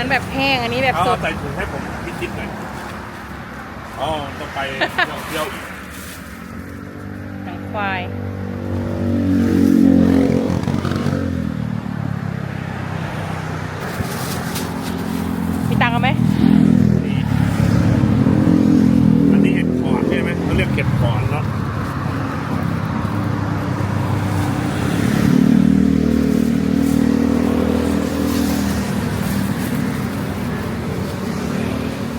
นั้นแบบแห้งอันนี้แบบเอาสดใส่ถุงให้ผมนิดๆหน่อยอ๋อต้องไปเที่ยวอีก หนังควาย มีตังค์เอาไหม นี่อันนี้เห็ดขอนใช่ไหมเขาเรียกเห็ดขอนเนาะ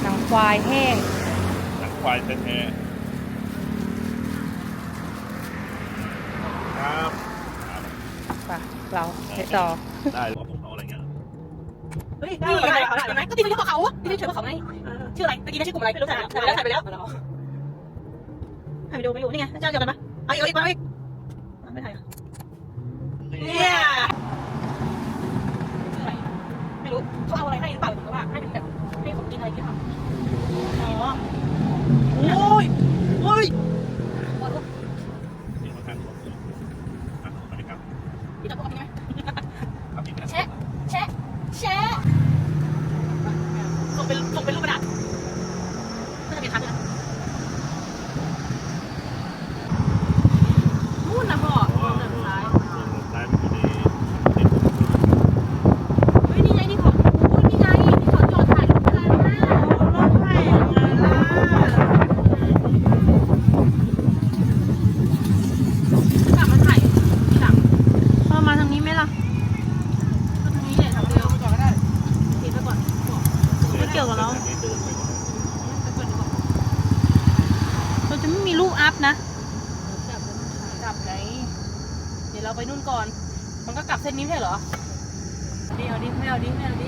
หนัง ควายแห้ง หนังควายแท้ๆครับ ป่ะ เราไปต่อ ได้ว่าผมเอาอะไรเงี้ยเฮ้ยได้ไหมได้ไหมก็ตีชื่อเขาตีชื่อเขาไงชื่ออะไรตะกี้ชื่อกลุ่มอะไรไม่รู้จักถ่ายไปแล้วถ่ายไปแล้วถ่ายวิดีโอไม่อยู่นี่ไงเจ้าเดียวกันปะเอาอีกเอาอีกเอาอีกไม่ถ่ายเนี่ยไม่รู้เขาเอาอะไรให้หรือเปล่าหรือว่าให้เป็นแบบให้ผมกิน อะไรกันอ๋อโอ้ยโอ้ย นี่มากันครับอะสวัสดีครับ พี่จะพูดอะไรไหม ครับอีกนะ แชะแชะแชะส่งเป็นส่งเป็นรูปกระดาษก็จะเป็นทันนะนู่นนะพ่อ เพราะว่า เดินซ้าย ร้านมันอยู่ในใน เฮ้ยนี่ไงนี่ของโอ้ยนี่ไงนี่เขาจอดถ่ายรูปอะไรนะรถไฟไงล่ะกลับมาถ่ายทีหลัง เข้ามาทางนี้ไหมล่ะ ก็ทางนี้แหละทางเดียวก่อนก็ได้ทีไปก่อน ไม่เกี่ยวกับเรา ดินไปก่อน ไปก่อนดีกว่า เราจะไม่มีรูปอัพนะ กลับกลับไหนเดี๋ยวเราไปนู่นก่อน มันก็กลับเส้นนี้ไม่ใช่เหรอเอาดิเอาดิไม่เอาดิไม่เอาดิ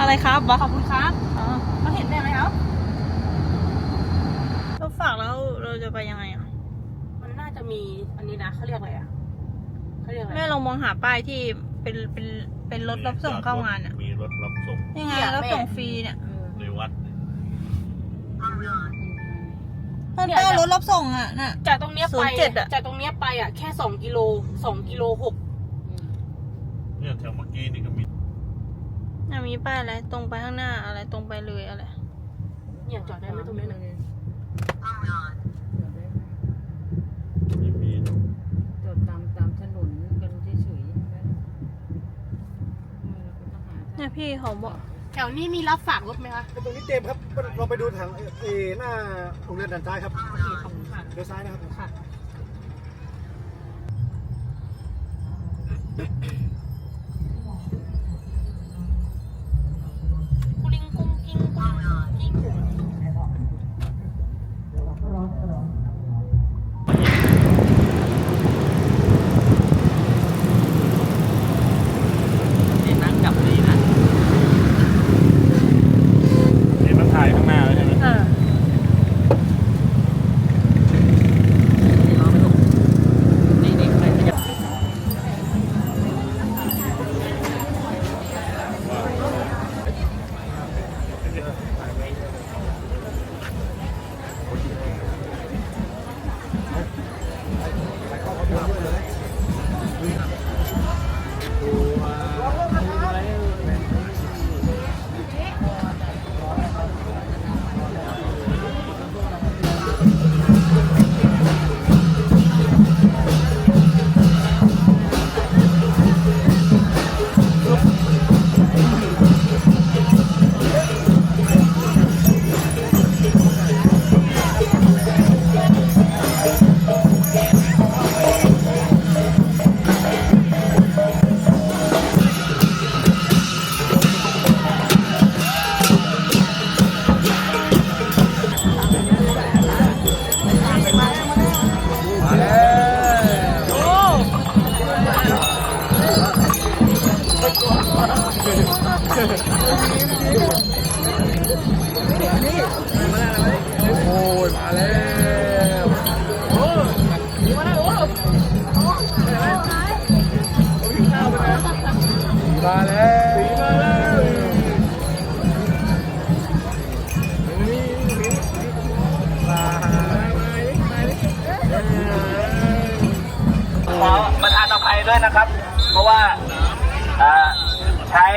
อะไร ครับวะขอบคุณครับอ๋อเขาเห็นได้ไหมครับเราฝากแล้วเราจะไปยังไงอะ มันน่าจะมีอันนี้นะเขาเรียกอะไรอะเขาเรียกอะไรแม่ลองมองหาป้ายที่เป็นเป็นเป็นรถรับส่งเข้างานอะ มีรถรับส่งยังไงรับส่งฟรีเนี่ยเออในวัดตั้งแต่รถรับส่งอะน่ะจากตรงเนี้ยไป07อะจากตรงเนี้ยไปอะแค่สองกิโลสองกิโลหกเนี่ยแถวเมื่อกี้นี่ก็มี น่ะมีป้ายอะไรตรงไปข้างหน้าอะไรตรงไปเลยอะไรเนี่ยจอดได้ไหมตรงนี้นะมีมีจอดตามตามถนนกันเฉยๆแล้วเราก็ต้องหาเนี่ยพี่เขาบอกแถวนี้มีรับฝากรถไหมคะตรงนี้เต็มครับเราไปดูทางเอหน้าโรงเรียนด่านซ้ายครับโอเคขอบคุณค่ะเลี้ยวซ้ายนะครับค่ะ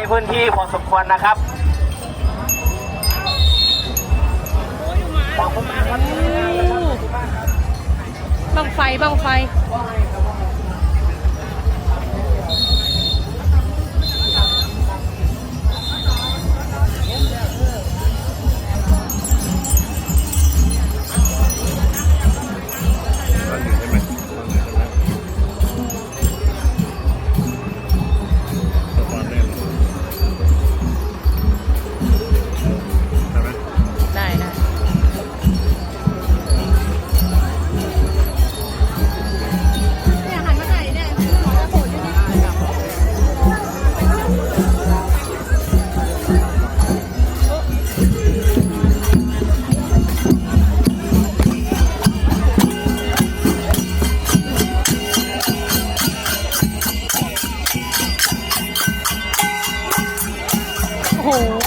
พื้นที่พอสมควรนะครับบังไฟบังไฟ 오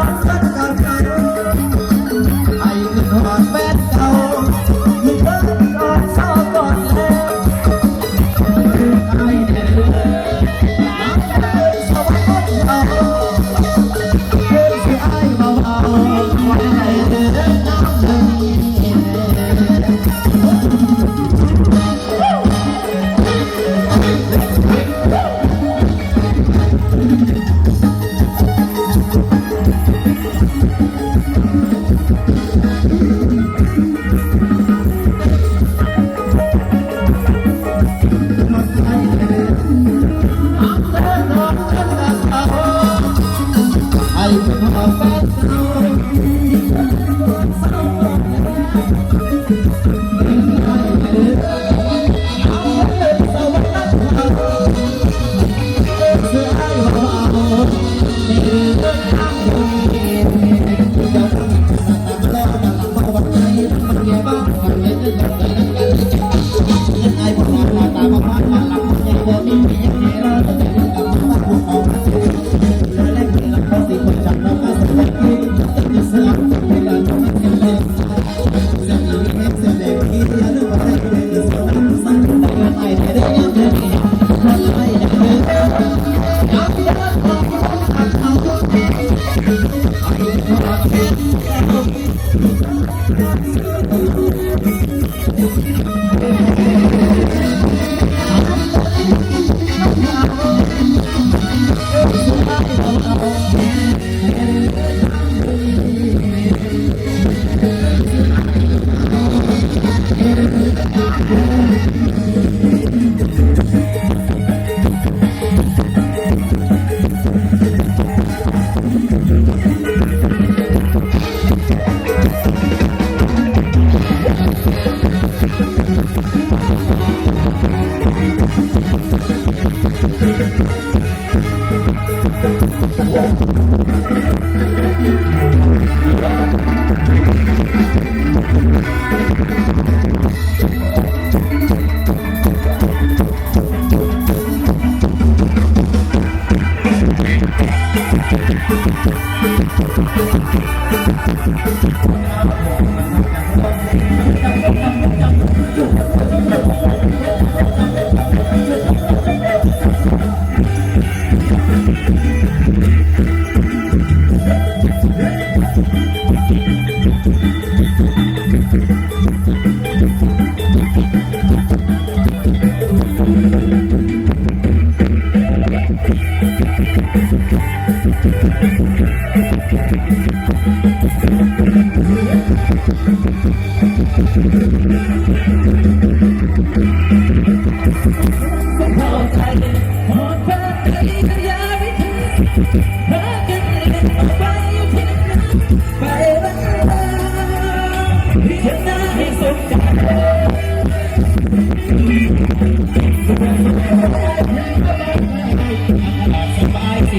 Lord. ハハハハ! Bye. ไปรักที่ฉันน่าให้สนใจสบายสิ